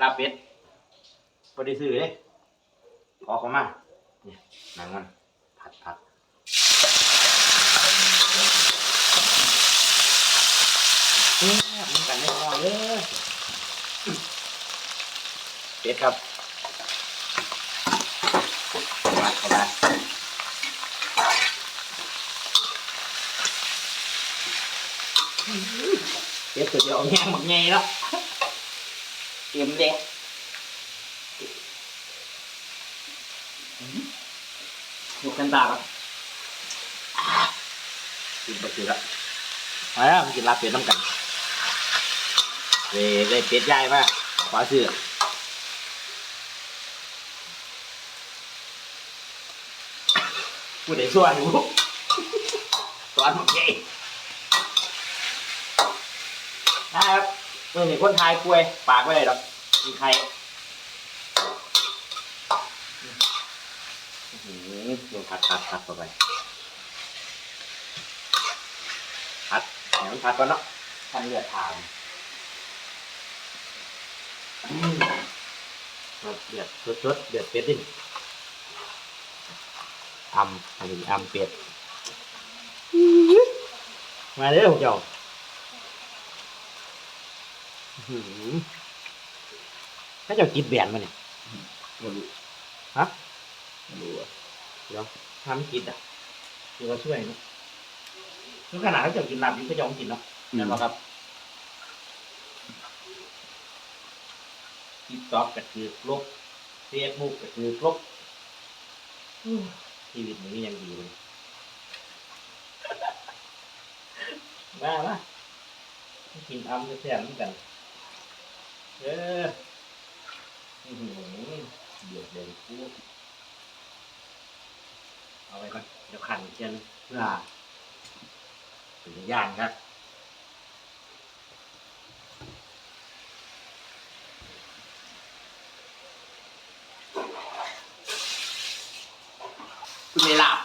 ลาบเป็ดพอได้ซื้อเลยขอเขามาเนี่ยหนังมันผัดผัดเนี่ยมันกันไม่พอเลยเป็ดครับมาเข้าไปเป็ดตัวเดียวเอาแง่หมดไงแล้ว เตรียมเด็กยกกันตาครับกินไปกินละมาแล้วกินลาเป็ดน้ำกันเว้ยได้เป็ดใหญ่มากขวาซื้อพูดได้ส่วนอยู่ตอนโอเคนะครับ เมื่อนี้คนไทยป่วย ปากไม่ได้หรอกมีใครลงพัดพัดพัดเข้าไปพัดแหมมันพัดก่อนเนาะพันเลือดทางเดือดสดๆเดือดเป็ดดิอำอันนี้อำเป็ดมาเด้อพวกเจ้า หือถ้าเจ้ากินแบนมาเนี่ยไม่รู้ฮะไม่รู้อะเดี๋ยวทำกินอะคือเราช่วยเนาะคือขนาดเขาจะกินลาบอยู่ก็ยอมกินเนาะนั่นหรอครับทิกต็อกก็คือครบเฟซบุ๊กก็คือครบอู้ชีวิตนี้ยังดีเลยมามากินอ้ำแซ่บๆเหมือนกัน เอออื้อหือเดือดเด่นกูเอาไว้ก่อนเดี๋ยวขันเชียนเพื่อถึงย่างครับคุณไม่หลับ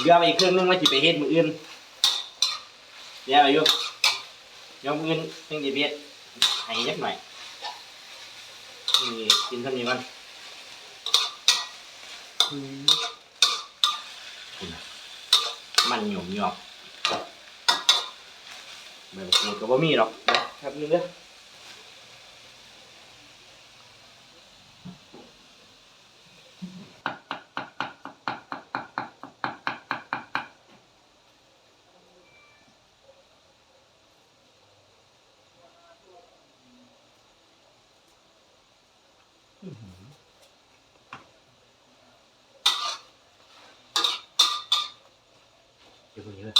เรือไปอีกเครื่องนึงมาจิไปเฮ็ดมืออื่นเดี๋ยวไปอยู่เดี๋ยวมืออื่นเพิ่งจิไปเฮ็ด ให้ยักหน่อยนี่กินเท่านี้มันอืมมันหยมหยอกเบิ่งสูตรก็บ่มีหรอกนะครับนี่เด้อ เดี๋ยวพวกนี้เลย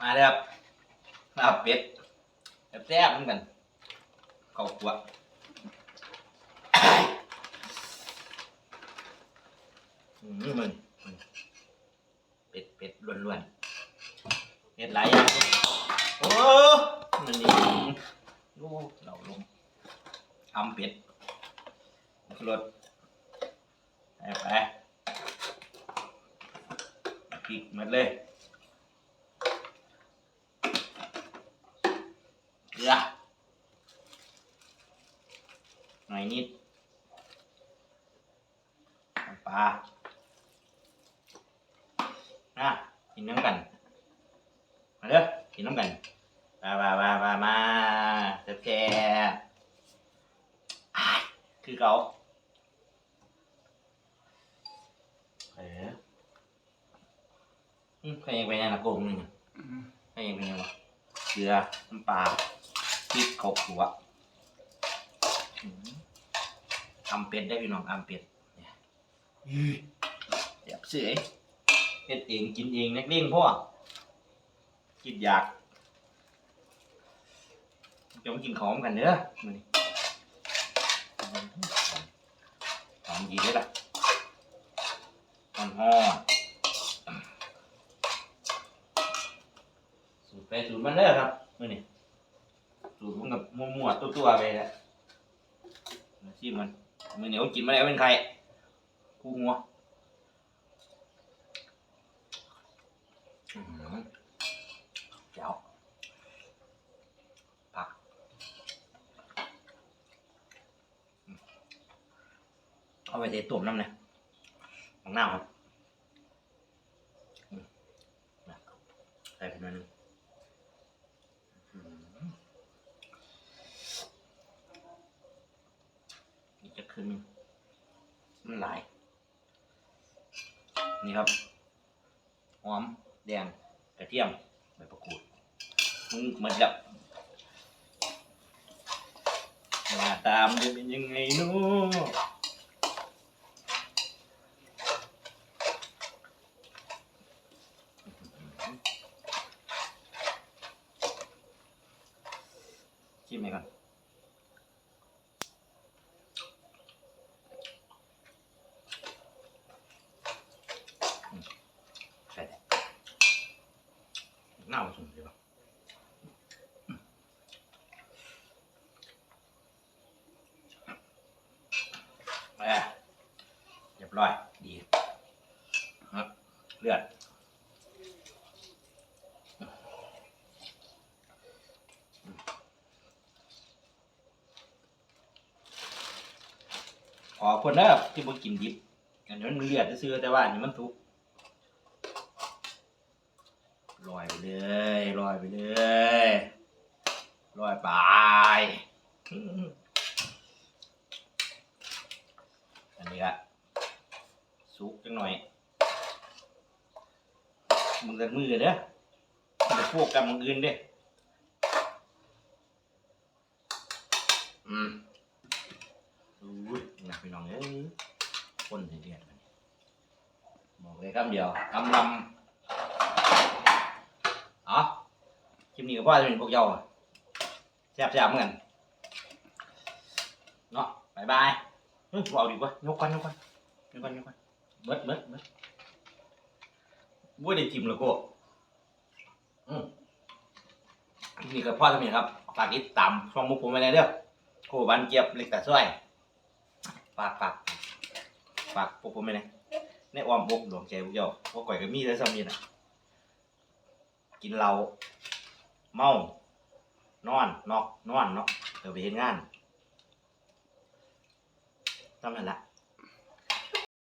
มาเลยครับลาบเป็ดแซ่บๆ เหมือนกันเขาวคั่วอืมมันมันเป็ดเป็ดล้วนๆเป็ดหลายอย่างโอ้มันนี่ดูเราลงทำเป็ดรสไปไปพริกมดเลย เกลือหน่อยนิดน้ำปลาอะกินน้ำกัน มาเด้อกินน้ำกันมามามามามาแซ่บแซ่บอ้ายคือเขาเอออืมใครยังไปยังนะโกงหนึ่งใครยังไปยังวะเกลือน้ำปลา พริกข้าวขัวอืมทำเป็ดได้พี่น้องทำเป็ดเนี่ยเดี๋ยวเสือเป็ดเองกินเองนักเลี้ยงพ่อคิดอยากจะมากินของกันเด้อมื้อนี้หอมดีเลยล่ะหอมหอมสูตรไปสูตรมันเด้ครับมื้อนี้ สูตรมันกับมั่วๆตัวๆไปแล้วมาชิมมันมื้อนี้เขากินมาแล้วเป็นใครคู่หัวเจ้าผักเอาไปเทตุ่มน้ำนี่ยของหน้าครับใส่ไปหน่อยนึงอืมนี่จะ ขึ้นมันหลาย นี่ครับ หอม แดง กระเทียม ใบมะกรูดมึงมันกับหน้าตามนจะเป็นยังไงเนู้ไหมก่อนอืมใช่แต่น่าผสมดีป่ะอืมแหม่ เรียบร้อย ดีครับเลือดขอคนนะครับที่บ่กินดิบอันนี้มันเลือดซื้อแต่ว่าอันนี้มันทุกลอยไปเลยลอยไปเลยลอยไปอื้ออั นนี้ละสุกจังหน่อยมือกันมือเด้อจะพวกกันมืออื่นเด้อืมอุ้ยนะพี่น้องเอ้ยคนเดือดมันบอกเลยคำเดียวคำลำเอ๋อคลิปนี้ก็พ่อจะเป็นพวกเยาแซ่บๆเหมือนกันเนาะบายบาย เฮ้ยเอาดีกว่ายกกันยกกันยกกันยกกันเบิดเบิดเบิดบ้วยได้จิ้มแล้วก็อืมคลิปนี้ก็พ่อจะมีครับฝากติดตามช่องมุกผมไว้ในเด้อโคบันเจี๊ยบเล็กแต่ช่วยฝากฝากฝากพวกผมไปนะในอ้อมอกดวงใจพวกเจ้าพวกก่อยก็มีได้ซ้ำนี่นะกินเหล้าเมานอนนอกนอนเนาะเดี๋ยวไปเห็นงาน ซ้ำนั่นแหละ